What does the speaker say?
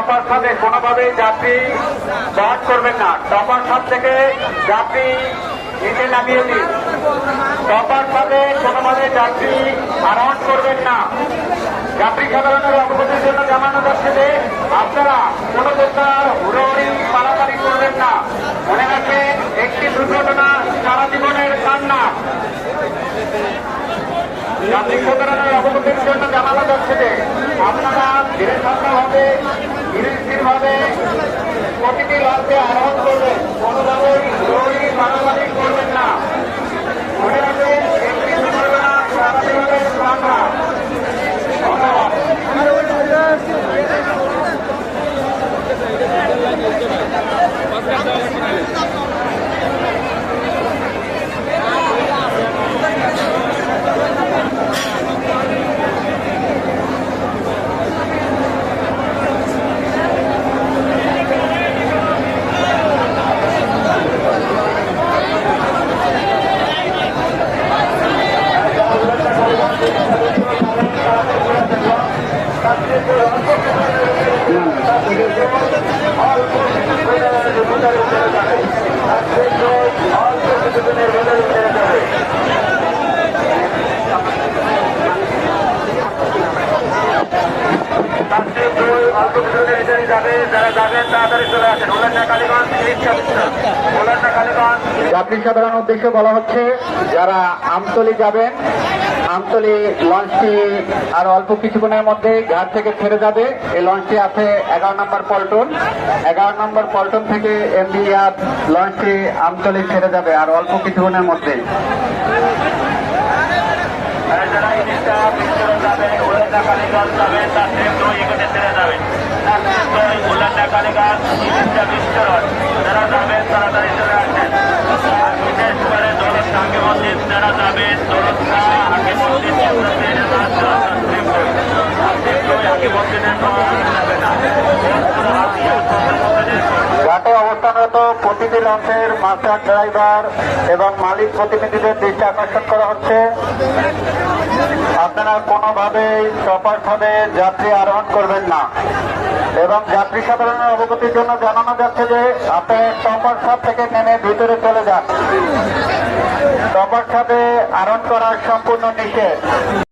Topper সাথে যাত্রী থেকে যাত্রী নিচে নামিয়ে দিন টপার সাথে কোনোভাবে যাত্রী আরোহণ করবেন না। যাত্রী সাধারণের অবগতির জন্য জানানো যাচ্ছে যে আপনারা কোন প্রকার হুড়ি পারাপারি করবেন না। মনে রাখবে, একটি দুর্ঘটনা সারা জীবনের কান্না। যাত্রী সাধারণের অবগতির জন্য জানানো যাচ্ছে যে, আপনারা ধীরে ভাবে ধীরে স্থিরভাবে প্রতিটি লঞ্চে আরোহণ করবেন কোনোভাবে হুড়োহুড়ি পারাপারি করবেন না মনে রাখবেন একটি দুর্ঘটনা সারা জীবনের কান্না ধন্যবাদ যাত্রী সাধারণ উদ্দেশ্যে বলা হচ্ছে, যারা আমতলি যাবেন, আমতলি লঞ্চটি আর অল্প কিছুক্ষণের মধ্যে ঘাট থেকে ছেড়ে যাবে। এই লঞ্চটি আছে এগারো নম্বর পল্টন। এগারো নম্বর পল্টন থেকে এমবি লঞ্চটি আমতলি ছেড়ে যাবে আর অল্প কিছুক্ষণের মধ্যে যারা ইনিশটা বিশ্বরণ যাবেন উড়ান্ডা কালীগঞ্জ যাবেন তার সেম দুই এখানে ছেড়ে যাবেন করে দৌলতটা আগে মসজিদের যাবে না ঘাটে অবস্থানরত প্রতিটি মাস্টার ড্রাইভার এবং মালিক প্রতিনিধিদের দৃষ্টি আকর্ষণ করা হচ্ছে। আপনারা কোনোভাবেই চপার ভাবে যাত্রী আরোহণ করবেন না। এবং যাত্রী সাধারণের অবগতির জন্য জানানো যাচ্ছে যে, আপনার টপার সাপ থেকে নেমে ভিতরে চলে যান। টপার সাপে আরোহণ করা সম্পূর্ণ নিষেধ।